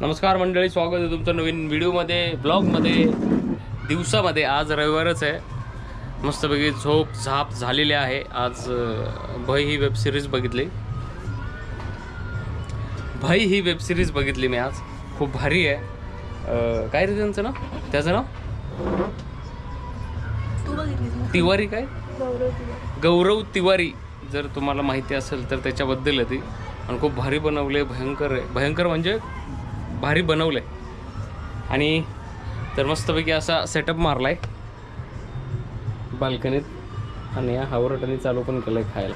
नमस्कार मंडळी स्वागत आहे तुमचं नवीन व्हिडिओमध्ये ब्लॉगमध्ये. दिवसामध्ये आज रविवारच आहे. मस्तपैकी झोप झाप झालेली आहे. आज भय ही वेब सिरीज बघितली. भय ही वेब सिरीज बघितली मी आज. खूप भारी आहे. काय रे त्यांचं नाव? त्याचं नाव? तिवारी काय? गौरव तिवारी. गौरव तिवारी जर तुम्हाला माहिती असेल तर त्याच्याबद्दल आहे ती. आणि खूप भारी बनवले भयंकर आहे. भयंकर म्हणजे भारी बनवलं आहे आणि तर मस्तपैकी असा सेटअप मारला आहे बाल्कनीत. आणि या हावरटाने चालू पण केलं आहे खायला.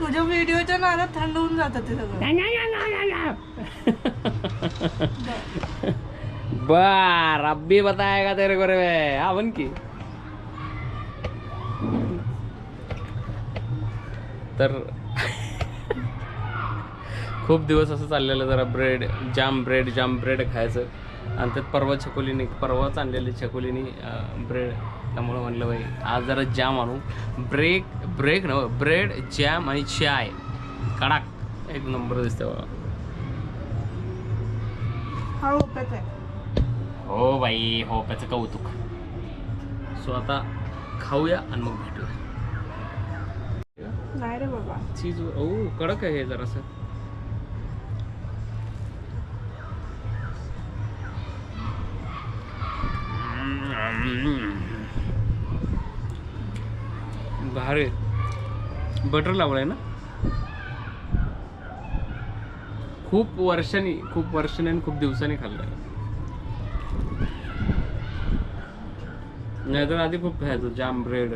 तुझ्या व्हिडिओच्या नादात थंड होऊन जातं ते सगळं. बार अब भी बताएगा तेरे को रे? हा बन की. तर खूप दिवस असं चाललेलं जरा bread jam bread jam bread खायचं. आणि त्यात परवा छकोलीने परवाच आणलेली छकोलीने ब्रेड त्यामुळं म्हणलं बाई आज जरा जाम आणू. ब्रेक ब्रेक न ब्रेड जॅम आणि चाय कडाक. एक नंबर दिसते बघा. हा हो बाई हो त्याचं कौतुक. सो आता खाऊया आणि मग भेटूया. नाही रे बाबा. चीज ओ कडक आहे हे जरासं. भारी. बटर लावलंय ना? खूप वर्षांनी खूप वर्षांनी आणि खूप दिवसांनी खाल्लंय. नाहीतर आधी खूप खायचो जाम ब्रेड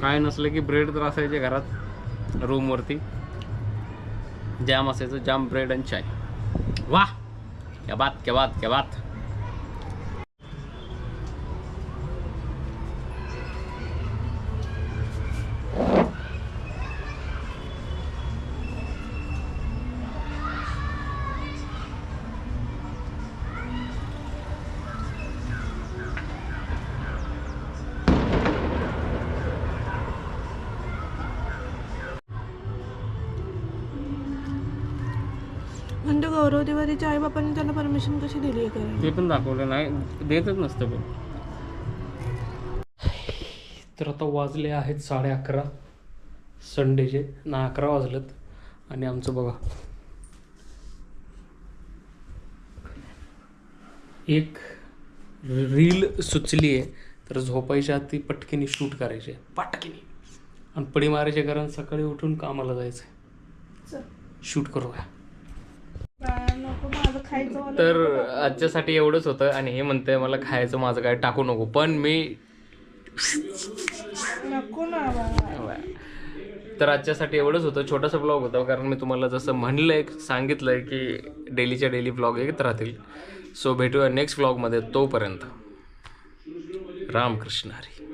काय नसलं की ब्रेड तर असायचे घरात रूमवरती जाम असायचं जाम ब्रेड आणि चाय वा क्या बात क्या बात क्या बात. म्हणजे गौरव तिवारीच्या आई बापांनी त्याला परमिशन कशी दिली आहे करायला ते पण दाखवलं नाही. देतच नसतं पण तर आता वाजले आहेत साडे अकरा. संडेचे ना अकरा वाजलेत. आणि आमचं बघा. एक रील सुचली आहे. तर झोपायच्या आत ती पटकीने शूट करायची आहे. पटकीने. आणि पडी मारायचे कारण सकाळी उठून कामाला जायचं आहे शूट करूया नको माझं खायचं मला तर आजच्यासाठी एवढंच होतं आणि हे म्हणतंय मला खायचं माझं काय टाकू नको. पण मी तर आजच्यासाठी एवढंच होतं. छोटासा ब्लॉग होता कारण मी तुम्हाला जसं म्हणलंय सांगितलंय की डेलीच्या डेली ब्लॉग येत राहतील. सो भेटूया नेक्स्ट ब्लॉगमध्ये तोपर्यंत. रामकृष्ण हरी.